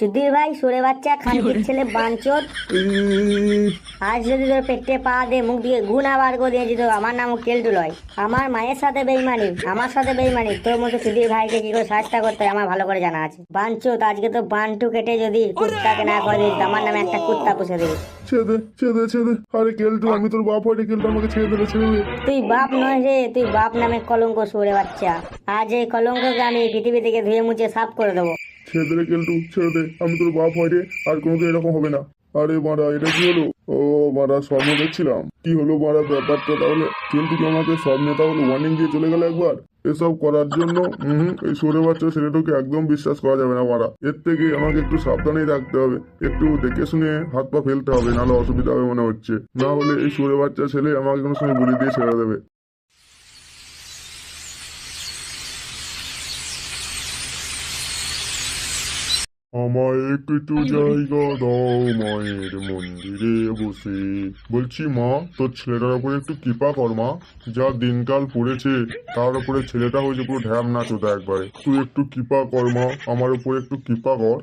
চুদির ভাই সরে বাচ্চা খানকির ছেলে বাঞ্চোত আজ যদি তোর পেটে পা দে মুখ দিয়ে গুণা বার করে দিয়েছি তো আমার নামও কেলটু লয় আমার মায়ের সাথে বেইমানি আমার সাথে বেইমানি তোর মতো চুদির ভাইকে কি করে সাজটা করতে হয় আমার ভালো করে জানা আছে। বাঞ্চোত আজকে তো বান্টু কেটে যদি কুত্তাকে না করে দিস আমার নামে একটা কুত্তা পুষে দিবি। ছেদে ছেদে ছেদে আরে কেলটু আমি তোর বাপ হয়ে কেলটু আমাকে ছেড়ে দিলে ছেড়ে তুই বাপ নয় রে তুই বাপ নামে কলঙ্ক সরে বাচ্চা। আজ এই কলঙ্ককে আমি পৃথিবী থেকে ধুয়ে মুছে সাফ করে দেবো। ছেড়ে দে কেলটু ছেড়ে দে। আমি তোর বাপ হয় রে, আর কোনোদিন এরকম হবে না। আরে মারা এটা কি হলো? ও মারা স্বপ্ন দেখছিলাম। কি হলো মারা ব্যাপারটা তাহলে? কিন্তু কি আমাকে স্বপ্নে তাহলে ওয়ার্নিং দিয়ে চলে গেল একবার? এসব করার জন্য হুম, এই সরে বাচ্চা ছেলেটাকে একদম বিশ্বাস করা যাবে না মারা এর থেকে আমাকে একটু সাবধানেই রাখতে হবে। একটু দেখে শুনে হাত পা ফেলতে হবে, নাহলে অসুবিধা হবে মনে হচ্ছে। না হলে এই সরে বাচ্চা ছেলে আমাকে কোনো সময় গুলি দিয়ে ছেড়ে দেবে। আমায় একটু জায়গা দাও মায়ের মন্দিরে বসে। বলছি মা তোর ছেলেটার উপরে একটু কৃপা কর মা। যা দিনকাল পড়েছে তার উপরে ছেলেটা হয়েছে পুরো ঢ্যাম না চোদা একবারে। তুই একটু কৃপা কর মা আমার উপরে একটু কৃপা কর।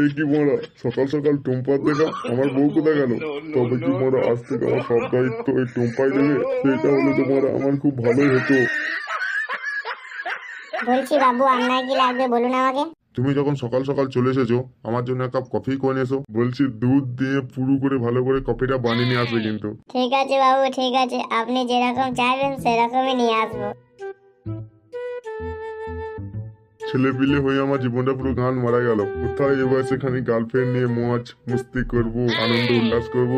এই কি বলা সকাল সকাল টুম্পার দেখা আমার বউ কোথায় গেল? তবে কি মোরা আজ থেকে আমার সব দায়িত্ব এই টুম্পাই দেবে। সেটা হলে তো মোরা আমার খুব ভালোই হতো। বলছি বাবু আপনার কি লাগবে বলুন আমাকে? তুমি যখন সকাল সকাল চলে এসেছ আমার জন্য এক কাপ কফি করে এসো। বলছি দুধ দিয়ে পুরু করে ভালো করে কফিটা বানিয়ে নিয়ে আসবে কিন্তু। ঠিক আছে বাবু ঠিক আছে। আপনি যেরকম চাইবেন সেরকমই নিয়ে আসব। ছেলে পিলে হয়ে আমার জীবনটা পুরো গান মারা গেল। কোথায় এবার সেখানে গার্লফ্রেন্ড নিয়ে মজ মস্তি করব আনন্দ উল্লাস করব?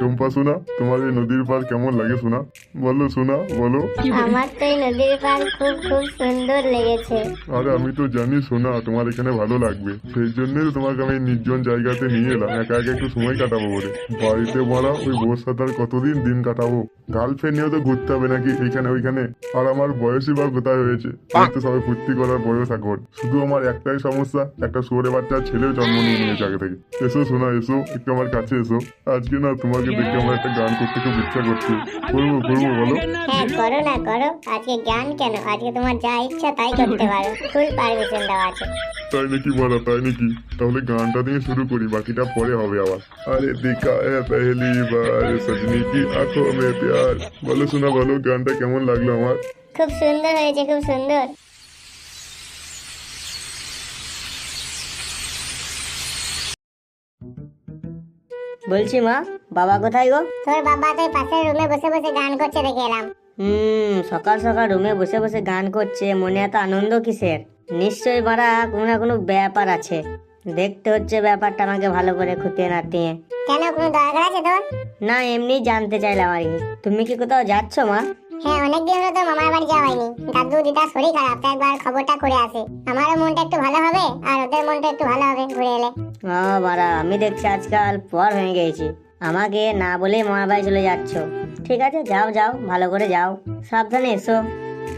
টুম্পা শোনা তোমার এই নদীর পার কেমন লাগে শোনা বলো শোনা বলো। আমার তো এই নদীর পার খুব খুব সুন্দর লেগেছে। আরে আমি তো জানি শোনা তোমার এখানে ভালো লাগবে। সেই জন্যই তো তোমাকে আমি নির্জন জায়গাতে নিয়ে এলাম। একা একা একটু সময় কাটাবো বলে। বাড়িতে মারা ওই বউর সাথে আর কতদিন দিন কাটাবো? গার্লফ্রেন্ড নিয়েও তো ঘুরতে হবে নাকি এইখানে ওইখানে? আর আমার বয়সই বা কোথায় হয়েছে? তো সবাই ফুর্তি করার বয়স এখন। শুধু আমার একটাই সমস্যা একটা শোরে বাচ্চা ছেলেও জন্ম নিয়ে নিয়েছে আগে থেকে। এসো শোনা এসো একটু আমার কাছে এসো। আজকে না তোমাকে দেখে আমার একটা গান করতে খুব ইচ্ছা করছে। করব করব বলো। হ্যাঁ করো না হ্যাঁ, করো। আজকে গান কেন? আজকে তোমার যা ইচ্ছা তাই করতে পারো। ফুল পারমিশন দেওয়া আছে। তাই নাকি বলা তাই নাকি? তাহলে গানটা দিয়ে শুরু করি বাকিটা পরে হবে আবার। আরে দেখা হ্যাঁ পেহলি বার সজনি কি আঁখো মে প্যার। বলো শোনা বলো গানটা কেমন লাগল আমার? খুব সুন্দর হয়েছে খুব সুন্দর। বলছি মা বাবা কোথায় গো? তোর বাবা তো পাশের রুমে বসে বসে গান করছে দেখে এলাম। হুম সকাল সকাল রুমে বসে বসে গান করছে মনে এত আনন্দ কিসের? নিশ্চয়ই মারা কোনো না কোনো ব্যাপার আছে। দেখতে হচ্ছে ব্যাপারটা আমাকে ভালো করে খুঁটিয়ে নাতিয়ে কেন কোনো দরকার আছে তোর? না এমনি জানতে চাইলাম আর কি। তুমি কি কোথাও যাচ্ছ মা? হ্যাঁ অনেকদিন হলো তো মামার বাড়ি যাওয়া হয়নি। দাদু দিদা শরীর খারাপ তাই একবার খবরটা করে আসে। আমারও মনটা একটু ভালো হবে আর ওদের মনটা একটু ভালো হবে ঘুরে এলে। ও মারা আমি দেখছি আজকাল পর হয়ে গেছি। আমাকে না বলেই মামার বাড়ি চলে যাচ্ছ। ঠিক আছে যাও যাও ভালো করে যাও। সাবধানে এসো।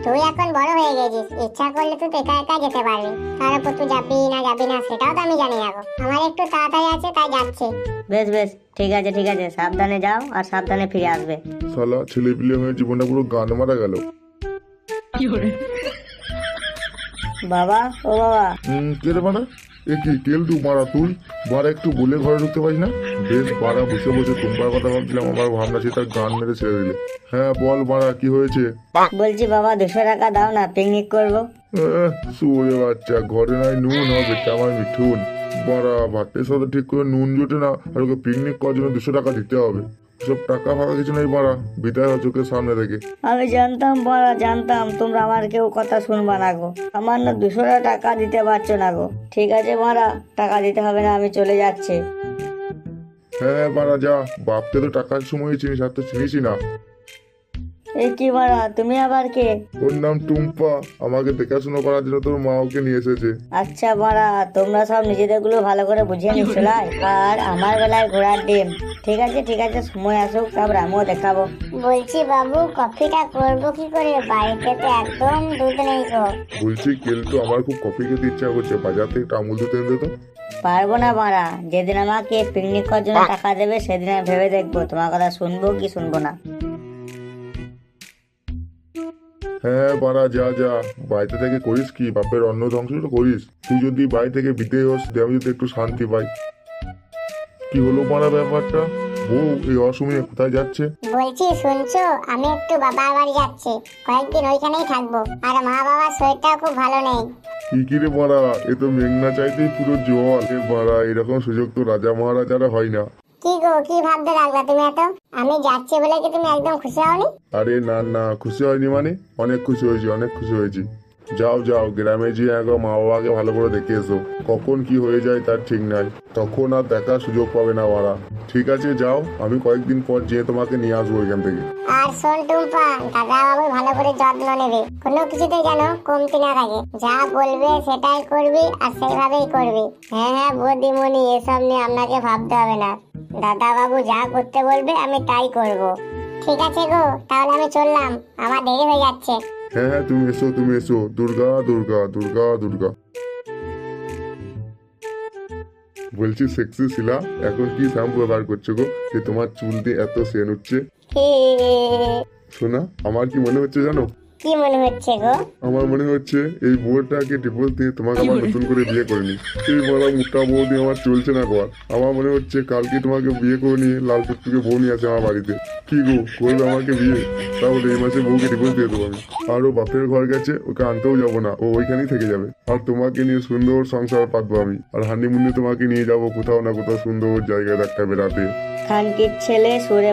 তুই এখন বড় হয়ে গেছিস ইচ্ছা করলে তুই একা একা যেতে পারবি। তার উপর তুই যাবি না যাবি না সেটাও তো আমি জানি না গো। আমার একটু তাড়াতাড়ি আছে তাই যাচ্ছি। বেশ বেশ ঠিক আছে ঠিক আছে সাবধানে যাও আর সাবধানে ফিরে আসবে। শালা ছেলে পিলে হয়ে জীবনটা পুরো গান মারা গেল। বাবা ও বাবা। হুম কে রে মারা এ কি তেল দু মারা তুই? মারা একটু বলে ঘরে ঢুকতে পারিস না? বেশ মারা বসে বসে তোমার কথা ভাবছিলাম আমার ভাবনা সে তার গান মেরে ছেড়ে দিলে। হ্যাঁ বল মারা কি হয়েছে? বলছি বাবা দুশো টাকা দাও না পিকনিক করব। শুয়ে বাচ্চা ঘরে নাই নুন হবে আমার মিঠুন। বড়া ভাতের সাথে ঠিক করে নুন জোটে না আর ওকে পিকনিক করার জন্য দুশো টাকা দিতে হবে। সব টাকা ফাঁকা কিছু নেই মারা বিদায় হয় চোখের সামনে থেকে আমি জানতাম বড়া জানতাম তোমরা আমার কেউ কথা শুনবা না গো। আমার না দুশো টাকা দিতে পারছ না গো। ঠিক আছে মারা টাকা দিতে হবে না আমি চলে যাচ্ছি। হ্যাঁ মারা যা। বাপকে তো টাকার সময় চিনিস আর তো চিনিসই না। এই কি মারা তুমি আবার কে? ওর নাম টুম্পা। আমাকে দেখাশোনা করার জন্য তোর মা ওকে নিয়ে এসেছে। আচ্ছা মারা তোমরা সব নিজেদেরগুলো ভালো করে বুঝিয়ে নিচ্ছলাই আর আমার বেলায় ঘোড়ার ডিম। ঠিক আছে ঠিক আছে সময় আসুক তারপর আমিও দেখাবো। বলছি বাবু কফিটা করব কি করে? বাড়িতে তো একদম দুধ নেই গো। বলছি কিন্তু আমার খুব কফি খেতে ইচ্ছা করছে। বাজার থেকে একটা আমুল দুধ এনে তো। পারব না মারা যেদিন আমাকে পিকনিক করার জন্য টাকা দেবে সেদিন আমি ভেবে দেখব। তোমার কথা শুনব কি শুনব না। হ্যাঁ বাড়া যা যা। বাড়িতে থেকে করিস কি? বাপের অন্ন ধ্বংস তো করিস। তুই যদি বাড়ি থেকে বিদে হোস আমি যদি একটু শান্তি পাই। কি হলো মারা ব্যাপারটা? বউ এই অসময়ে কোথায় যাচ্ছে? বলছি শুনছো? আমি একটু বাবার বাড়ি যাচ্ছি। কয়েকদিন ওইখানেই থাকব। আর মা বাবার শরীরটাও খুব ভালো নেই। কি কি রে মারা এ তো মেঘনা চাইতেই পুরো জল। এ মারা এরকম সুযোগ তো রাজা মহারাজারা হয় না। কি গো, কি ভাবতে লাগলা তুমি এত? আমি যাচ্ছি বলে কি তুমি একদম খুশি হওনি? আরে না না, খুশি হয়নি মানে? অনেক খুশি হয়েছি, অনেক খুশি হয়েছি। যাও যাও, গ্রামে গিয়ে একবার মা বাবাকে ভালো করে দেখে এসো। কখন কি হয়ে যায় তার ঠিক নাই। তখন আর দেখার সুযোগ পাবে না ওরা। ঠিক আছে, যাও, আমি কয়েকদিন পর যেয়ে তোমাকে নিয়ে আসব এখান থেকে। আর শোন টুম্পা, দাদা বাবু ভালো করে যত্ন নেবে। কোনো কিছুতে যেন কমতি না থাকে। যা বলবে সেটাই করবি আর সেইভাবেই করবি। হ্যাঁ হ্যাঁ বৌদিমণি এসব নিয়ে আপনাকে ভাবতে হবে না। দাদা বাবু যা করতে বলবে আমি তাই করব। ঠিক আছে গো, তাহলে আমি চললাম। আমার দেরি হয়ে যাচ্ছে। হ্যাঁ হ্যাঁ তুমি এসো তুমি এসো। দুর্গা দুর্গা দুর্গা দুর্গা। বলছি সেক্সি শিলা, এখন কি শ্যাম্পু ব্যবহার করছ গো? যে তোমার চুল দিয়ে এত সেন উঠছে। শোনা আমার কি মনে হচ্ছে জানো? কি মনে হচ্ছে গো? আমার মনে হচ্ছে এই বউটাকে ডিভোর্স দিয়ে তোমাকে আবার নতুন করে বিয়ে করিনি এই বড় মোটা বউ দিয়ে আমার চলছে না গোয়ার আমার মনে হচ্ছে কালকে তোমাকে বিয়ে করে নিয়ে লাল টুকটুকে বউ নিয়ে আছে আমার বাড়িতে। কি গো করবে আমাকে বিয়ে? তাহলে এই মাসে বউকে ডিভোর্স দিয়ে দেবো আমি। আর ও বাপের ঘর গেছে ওকে আনতেও যাব না। ও ওইখানেই থেকে যাবে। আর তোমাকে নিয়ে সুন্দর সংসার পাতবো আমি। আর হানিমুনে তোমাকে নিয়ে যাব কোথাও না কোথাও সুন্দর জায়গায় একটা বেড়াতে। খানকির ছেলে সুরে